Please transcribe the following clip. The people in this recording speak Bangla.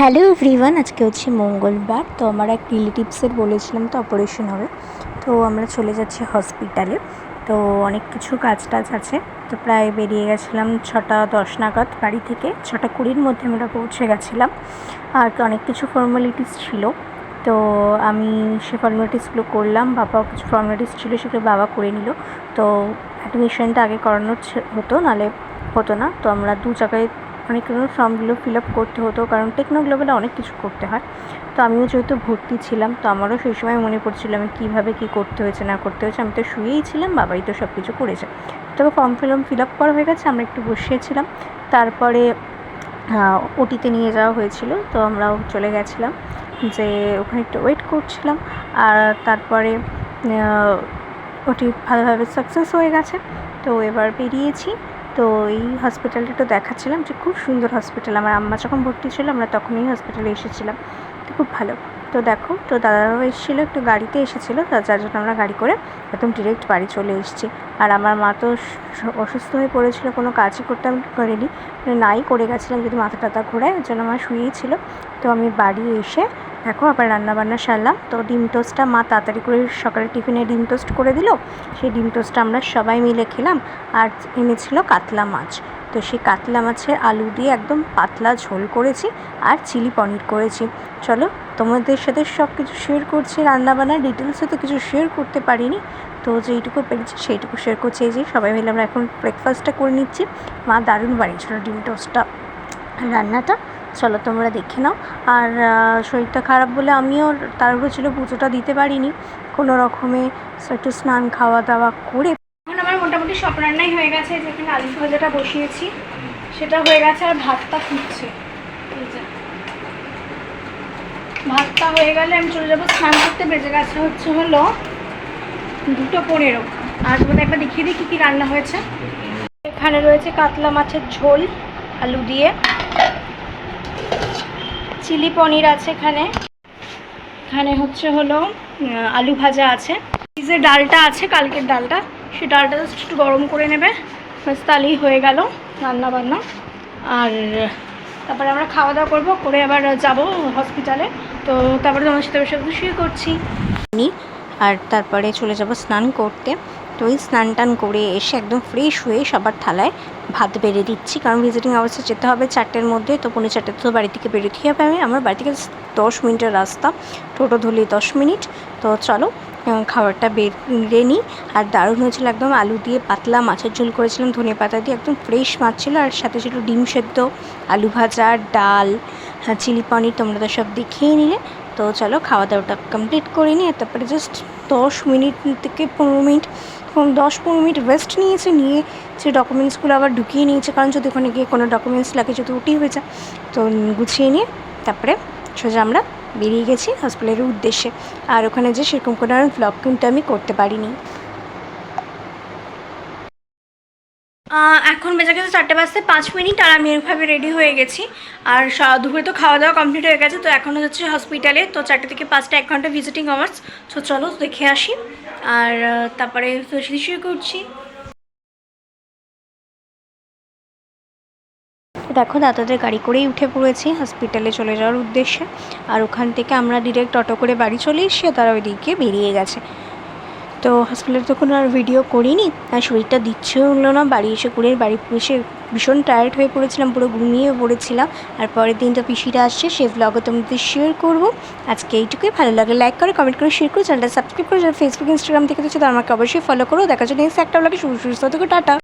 হ্যালো এভরিওয়ান, আজকে হচ্ছে মঙ্গলবার, তো আমার এক রিলেটিভসের বলেছিলাম তো অপারেশন হবে। তো আমরা চলে যাচ্ছি হসপিটালে। তো অনেক কিছু কাজ টাজ আছে। তো প্রায় বেরিয়ে গেছিলাম ছটা দশ নাগাদ বাড়ি থেকে। ছটা কুড়ির মধ্যে আমরা পৌঁছে গেছিলাম। আর অনেক কিছু ফর্মালিটিস ছিল। তো আমি সে ফর্মালিটিসগুলো করলাম বাবা কিছু ফর্মালিটিস ছিল, সেগুলো বাবা করে নিল। তো অ্যাডমিশনটা আগে করানো ছি- হতো নাহলে হতো না। তো আমরা দু জায়গায় অনেকগুলো ফর্মগুলো ফিল আপ করতে হতো, কারণ টেকনো গ্লোবালে অনেক কিছু করতে হয়। তো আমিও যেহেতু ভর্তি ছিলাম, তো আমারও সেই সময় মনে পড়ছিল আমি কীভাবে কী করতে হয়েছে, না করতে হয়েছে। আমি তো শুয়েই ছিলাম, বাবাই তো সব কিছু করেছে। তবে ফর্ম ফিলম ফিল আপ করা হয়ে গেছে, আমরা একটু বসিয়েছিলাম। তারপরে ওটিতে নিয়ে যাওয়া হয়েছিল, তো আমরাও চলে গেছিলাম যে ওখানে একটু ওয়েট করছিলাম। আর তারপরে ওটি ভালোভাবে সাকসেস হয়ে গেছে। তো এবার বেরিয়েছি। তো এই হসপিটালটা একটু দেখাচ্ছিলাম যে খুব সুন্দর হসপিটাল আমার আম্মা যখন ভর্তি ছিল, আমরা তখনই হসপিটালে এসেছিলাম। তো খুব ভালো। তো দেখো, তো দাদারাও এসেছিল, একটু গাড়িতে এসেছিল, তা যার জন্য আমরা গাড়ি করে একদম ডিরেক্ট বাড়ি চলে এসেছি। আর আমার মা তো অসুস্থ হয়ে পড়েছিল, কোনো কাজই করতে আমি পারিনি। মানে নাই করে গেছিলাম যদি মাথা টাথা ঘোরায়, ওই জন্য আমার শুয়েই ছিল। তো আমি বাড়ি এসে দেখো, আবার রান্নাবান্না সারলাম। তো ডিম টোস্টটা মা তাড়াতাড়ি করে সকালে টিফিনে ডিম টোস্ট করে দিল। সেই ডিম টোস্টটা আমরা সবাই মিলে খেলাম। আর এনেছিল কাতলা মাছ। তো সেই কাতলা মাছের আলু দিয়ে একদম পাতলা ঝোল করেছি আর চিলি পনির করেছি। চলো, তোমাদের সাথে সব কিছু শেয়ার করছি। রান্নাবান্নার ডিটেলসে তো কিছু শেয়ার করতে পারিনি। তো যেইটুকু পেরেছি সেইটুকু শেয়ার করছি। এই যে সবাই মিলে আমরা এখন ব্রেকফাস্টটা করে নিচ্ছি। মা দারুণ বানিয়েছিল ডিম টোস্টটা, রান্নাটা। চলো তোমরা দেখে নাও। আর শরীরটা খারাপ বলে আমিও তাড়াহুড়ো ছিল পুজোটা দিতে পারিনি। কোনো রকমে একটু স্নান খাওয়া দাওয়া করে এখন আমার মোটামুটি সব রান্নাই হয়ে গেছে যেখানে আলু ভাজাটা বসিয়েছি। সেটা হয়ে গেছে আর ভাতটা ফুটছে। ভাতটা হয়ে গেলে আমি চলে যাব, স্নান করতে বেজে গেছে হচ্ছে হলো দুটো পনেরো। আর তোমাদের একবার দেখিয়ে দিই কী কী রান্না হয়েছে। এখানে রয়েছে কাতলা মাছের ঝোল, আলু দিয়ে। চিলি পনির আছে এখানে। এখানে হচ্ছে হলো আলু ভাজা আছে। এই যে ডালটা আছে, কালকের ডালটা সেই ডালটা জাস্ট একটু গরম করে নেবে। ব্যাস তাহলেই হয়ে গেল রান্না বান্না আর, তারপরে আমরা খাওয়া দাওয়া করব, করে আবার যাব হসপিটালে তো তারপরে তোমার সাথে বসে শুয়ে করছি। আর তারপরে চলে যাব স্নান করতে। তো ওই স্নান টান করে এসে একদম ফ্রেশ হয়ে সবার থালায় ভাত বেড়ে দিচ্ছি। কারণ ভিজিটিং আওয়ার্সে যেতে হবে চারটের মধ্যে, তো পৌনে চারটে তো বাড়ি থেকে বেরোতেই হবে আমি। আমার বাড়ি থেকে দশ মিনিটের রাস্তা, টোটো ধরলে দশ মিনিট। তো চলো খাবারটা বেড়ে নিই। আর দারুণ হয়েছিল একদম আলু দিয়ে পাতলা মাছের ঝোল করেছিলাম, ধনে পাতা দিয়ে একদম ফ্রেশ মাছ ছিল। আর সাথে ছিল ডিম সেদ্ধ, আলু ভাজা, ডাল হ্যাঁ চিলি পনির, তোমরা তো সব দেখিয়ে নিলে। তো চলো খাওয়া দাওয়াটা কমপ্লিট করে নিয়ে তারপরে জাস্ট দশ মিনিট থেকে পনেরো মিনিট দশ, পনেরো মিনিট রেস্ট নিয়েছে, নিয়ে সে ডকুমেন্টসগুলো আবার ঢুকিয়ে নিয়েছে, কারণ যদি ওখানে গিয়ে কোনো ডকুমেন্টস লাগে যদি ওটি হয়ে যায়, তো গুছিয়ে নিয়ে তারপরে সোজা আমরা বেরিয়ে গেছি হসপিটালের উদ্দেশ্যে। আর ওখানে যে সেরকম কোনো আর ব্লগ কিন্তু আমি করতে পারিনি। এখন বেজে গেছে চারটে বাজতে পাঁচ মিনিট আর আমি এরভাবে রেডি হয়ে গেছি। আর দুপুরে তো খাওয়া দাওয়া কমপ্লিট হয়ে গেছে, তো এখন হচ্ছে হসপিটালে তো চারটে থেকে পাঁচটা, এক ঘণ্টা ভিজিটিং আওয়ার্স তো চলো, দেখে আসি। আর তারপরে শুয়ে করছি। দেখো, দাদাদের গাড়ি করেই উঠে পড়েছি হসপিটালে চলে যাওয়ার উদ্দেশ্যে। আর ওখান থেকে আমরা ডিরেক্ট অটো করে বাড়ি চলে এসে তারা ওইদিকে বেরিয়ে গেছে। তো হসপিটালে তখন আর ভিডিও করিনি। আর শরীরটা দিচ্ছেও হলো না। বাড়ি এসে করে বাড়ি এসে ভীষণ টায়ার্ড হয়ে পড়েছিলাম, পুরো ঘুমিয়ে পড়েছিলাম। আর পরের দিন তো পিসিরা আসছে, সে ব্লগও তোমাদের শেয়ার করব। আজকে এইটুকুই। ভালো লাগে লাইক করে কমেন্ট করে শেয়ার করো। চ্যানেলটা সাবস্ক্রাইব করে ফেসবুক ইনস্টাগ্রাম থেকে তারা আমাকে অবশ্যই ফলো করো। দেখা জন্য নেক্সট একটা ব্লগে সুস্থ থেকে টাটা।